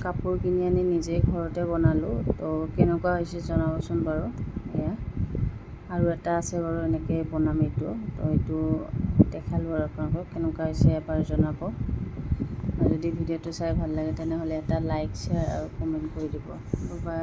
কাপোৰ কিনি আনি নিজে ঘৰতে বনালোঁ। তো কেনেকুৱা হৈছে জনাবচোন বাৰু। এয়া। আৰু এটা আছে বাৰু এনেকৈ বনাম এইটো। তো এইটো দেখালোঁ আৰু আপোনালোকক কেনেকুৱা হৈছে এবাৰ জনাব। যদি ভিডিঅ'টো চাই ভাল লাগে তেনেহ'লে এটা লাইক শ্বেয়াৰ আৰু কমেণ্ট কৰি দিব।